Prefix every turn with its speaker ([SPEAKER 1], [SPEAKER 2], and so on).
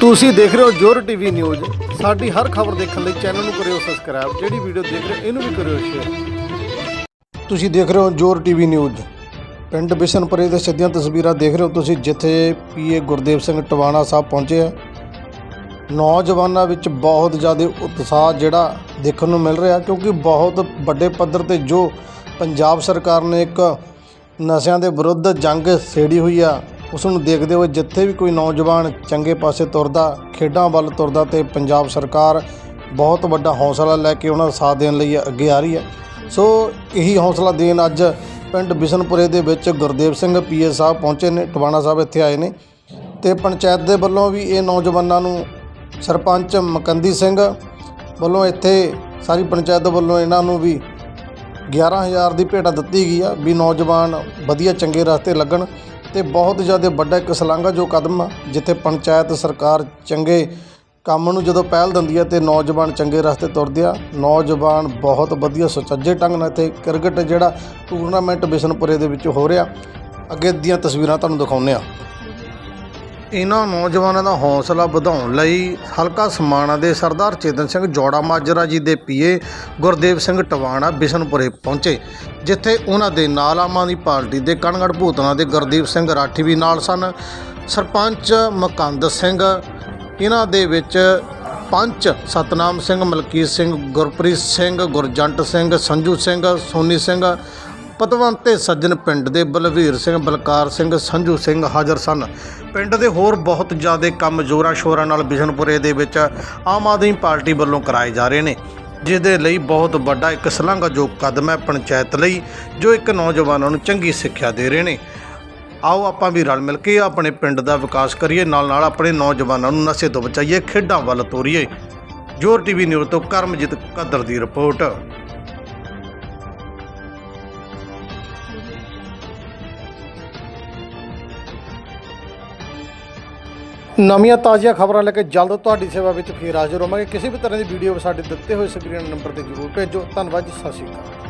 [SPEAKER 1] ਤੁਸੀਂ ਦੇਖ ਰਹੇ ਹੋ ਜੋਰ ਟੀਵੀ ਨਿਊਜ਼। ਸਾਡੀ ਹਰ ਖਬਰ ਦੇਖਣ ਲਈ ਚੈਨਲ ਨੂੰ ਕਰਿਓ ਸਬਸਕ੍ਰਾਈਬ ਜਿਹੜੀ ਵੀਡੀਓ ਦੇਖ ਰਹੇ ਇਹਨੂੰ ਵੀ ਕਰਿਓ ਸ਼ੇਅਰ ਤੁਸੀਂ ਦੇਖ ਰਹੇ ਹੋ ਜੋਰ ਟੀਵੀ ਨਿਊਜ਼। ਪਿੰਡ ਬਿਸ਼ਨਪੁਰੇ ਦੇ ਸਿੱਧੀਆਂ ਤਸਵੀਰਾਂ ਦੇਖ ਰਹੇ ਹੋ ਤੁਸੀਂ, ਜਿੱਥੇ ਪੀਏ ਗੁਰਦੇਵ ਸਿੰਘ ਟਵਾਣਾ ਸਾਹਿਬ ਪਹੁੰਚੇ ਆ। ਨੌਜਵਾਨਾਂ ਵਿੱਚ ਬਹੁਤ ਜ਼ਿਆਦਾ ਉਤਸ਼ਾਹ ਜਿਹੜਾ ਦੇਖਣ ਨੂੰ ਮਿਲ ਰਿਹਾ, ਕਿਉਂਕਿ ਬਹੁਤ ਵੱਡੇ ਪੱਧਰ ਤੇ ਜੋ ਪੰਜਾਬ ਸਰਕਾਰ ਨੇ ਇੱਕ ਨਸ਼ਿਆਂ ਦੇ ਵਿਰੁੱਧ ਜੰਗ ਛੇੜੀ ਹੋਈ ਆ ਉਸ ਨੂੰ ਦੇਖਦੇ ਹੋਏ ਜਿੱਥੇ ਵੀ ਕੋਈ ਨੌਜਵਾਨ ਚੰਗੇ ਪਾਸੇ ਤੁਰਦਾ, ਖੇਡਾਂ ਵੱਲ ਤੁਰਦਾ ਤੇ ਪੰਜਾਬ ਸਰਕਾਰ ਬਹੁਤ ਵੱਡਾ ਹੌਸਲਾ ਲੈ ਕੇ ਉਹਨਾਂ ਦਾ ਸਾਥ ਦੇਣ ਲਈ ਅੱਗੇ ਆ ਰਹੀ ਹੈ। ਸੋ ਇਹੀ ਹੌਸਲਾ ਦੇਣ ਅੱਜ ਪਿੰਡ ਬਿਸ਼ਨਪੁਰੇ ਦੇ ਵਿੱਚ ਗੁਰਦੇਵ ਸਿੰਘ ਪੀਏ ਸਾਹਿਬ ਪਹੁੰਚੇ ਨੇ, ਟਵਾਣਾ ਸਾਹਿਬ ਇੱਥੇ ਆਏ ਨੇ ਤੇ ਪੰਚਾਇਤ ਦੇ ਵੱਲੋਂ ਵੀ ਇਹ ਨੌਜਵਾਨਾਂ ਨੂੰ ਸਰਪੰਚ ਮਕੰਦੀ ਸਿੰਘ ਵੱਲੋਂ ਇੱਥੇ ਸਾਰੀ ਪੰਚਾਇਤ ਵੱਲੋਂ ਇਹਨਾਂ ਨੂੰ ਵੀ 11000 ਦੀ ਭੇਟਾ ਦਿੱਤੀ ਗਈ ਆ ਵੀ ਨੌਜਵਾਨ ਵਧੀਆ ਚੰਗੇ ਰਸਤੇ ਲੱਗਣ। ਤੇ ਬਹੁਤ ਜ਼ਿਆਦਾ ਵੱਡਾ ਇੱਕ ਸਲਾਂਘਾ ਜੋ ਕਦਮ ਆ, ਜਿੱਥੇ ਪੰਚਾਇਤ ਸਰਕਾਰ ਚੰਗੇ ਕੰਮ ਨੂੰ ਜਦੋਂ ਪਹਿਲ ਦਿੰਦੀ ਹੈ ਤੇ ਨੌਜਵਾਨ ਚੰਗੇ ਰਸਤੇ ਤੁਰਦੇ ਆ। ਨੌਜਵਾਨ ਬਹੁਤ ਵਧੀਆ ਸੁਚੱਜੇ ਢੰਗ ਨਾਲ ਇੱਥੇ ਕ੍ਰਿਕਟ ਜਿਹੜਾ ਟੂਰਨਾਮੈਂਟ ਬਿਸ਼ਨਪੁਰੇ ਦੇ ਵਿੱਚ ਹੋ ਰਿਹਾ। ਅੱਗੇ ਦੀਆਂ ਤਸਵੀਰਾਂ ਤੁਹਾਨੂੰ ਦਿਖਾਉਂਦੇ ਆ। ਇਹਨਾਂ ਨੌਜਵਾਨਾਂ ਦਾ ਹੌਸਲਾ ਵਧਾਉਣ ਲਈ ਹਲਕਾ ਸਮਾਣਾ ਦੇ ਸਰਦਾਰ ਚੇਤਨ ਸਿੰਘ ਜੋੜਾ ਮਾਜਰਾ ਜੀ ਦੇ ਪੀਏ ਗੁਰਦੇਵ ਸਿੰਘ ਟਵਾਣਾ ਬਿਸ਼ਨਪੁਰੇ ਪਹੁੰਚੇ, ਜਿੱਥੇ ਉਹਨਾਂ ਦੇ ਨਾਲ ਆਮ ਆਦਮੀ ਪਾਰਟੀ ਦੇ ਕਣਗੜ ਭੂਤਨਾ ਦੇ ਗੁਰਦੀਪ ਸਿੰਘ ਰਾਠੀ ਵੀ ਨਾਲ ਸਨ। ਸਰਪੰਚ ਮਕੰਦ ਸਿੰਘ, ਇਹਨਾਂ ਦੇ ਵਿੱਚ ਪੰਚ ਸਤਨਾਮ ਸਿੰਘ, ਮਲਕੀਤ ਸਿੰਘ, ਗੁਰਪ੍ਰੀਤ ਸਿੰਘ, ਗੁਰਜੰਟ ਸਿੰਘ, ਸੰਜੂ ਸਿੰਘ, ਸੋਨੀ ਸਿੰਘ ਪਤਵੰਤੇ ਸੱਜਣ ਪਿੰਡ ਦੇ ਬਲਵੀਰ ਸਿੰਘ, ਬਲਕਾਰ ਸਿੰਘ, ਸੰਜੂ ਸਿੰਘ ਹਾਜ਼ਰ ਸਨ। ਪਿੰਡ ਦੇ ਹੋਰ ਬਹੁਤ ਜ਼ਿਆਦਾ ਕੰਮ ਜੋਰਾਂ ਸ਼ੋਰਾਂ ਨਾਲ ਬਿਸ਼ਨਪੁਰੇ ਦੇ ਵਿੱਚ ਆਮ ਆਦਮੀ ਪਾਰਟੀ ਵੱਲੋਂ ਕਰਾਏ ਜਾ ਰਹੇ ਨੇ ਜਿਸ ਦੇ ਲਈ ਬਹੁਤ ਵੱਡਾ ਇੱਕ ਸ਼ਲਾਘਾਯੋਗ ਕਦਮ ਹੈ ਪੰਚਾਇਤ ਲਈ, ਜੋ ਇੱਕ ਨੌਜਵਾਨਾਂ ਨੂੰ ਚੰਗੀ ਸਿੱਖਿਆ ਦੇ ਰਹੇ ਨੇ। ਆਓ ਆਪਾਂ ਵੀ ਰਲ ਮਿਲ ਕੇ ਆਪਣੇ ਪਿੰਡ ਦਾ ਵਿਕਾਸ ਕਰੀਏ ਨਾਲ ਨਾਲ ਆਪਣੇ ਨੌਜਵਾਨਾਂ ਨੂੰ ਨਸ਼ੇ ਤੋਂ ਬਚਾਈਏ, ਖੇਡਾਂ ਵੱਲ ਤੋਰੀਏ। ਜੋਰ ਟੀਵੀ ਨਿਊਜ਼ ਤੋਂ ਕਰਮਜੀਤ ਕਦਰ ਦੀ ਰਿਪੋਰਟ। ਨਵੀਆਂ ਤਾਜ਼ੀਆਂ ਖਬਰਾਂ ਲੈ ਕੇ ਜਲਦ ਤੁਹਾਡੀ ਸੇਵਾ ਵਿੱਚ ਫੇਰ ਹਾਜ਼ਰ ਹੋਵਾਂਗੇ। ਕਿਸੇ ਵੀ ਤਰ੍ਹਾਂ ਦੀ ਵੀਡੀਓ ਸਾਡੇ ਦਿੱਤੇ ਹੋਏ ਸਕਰੀਨ ਨੰਬਰ ਤੇ ਜ਼ਰੂਰ ਭੇਜੋ। ਧੰਨਵਾਦ ਜੀ, ਸਤਿ ਸ਼੍ਰੀ ਅਕਾਲ।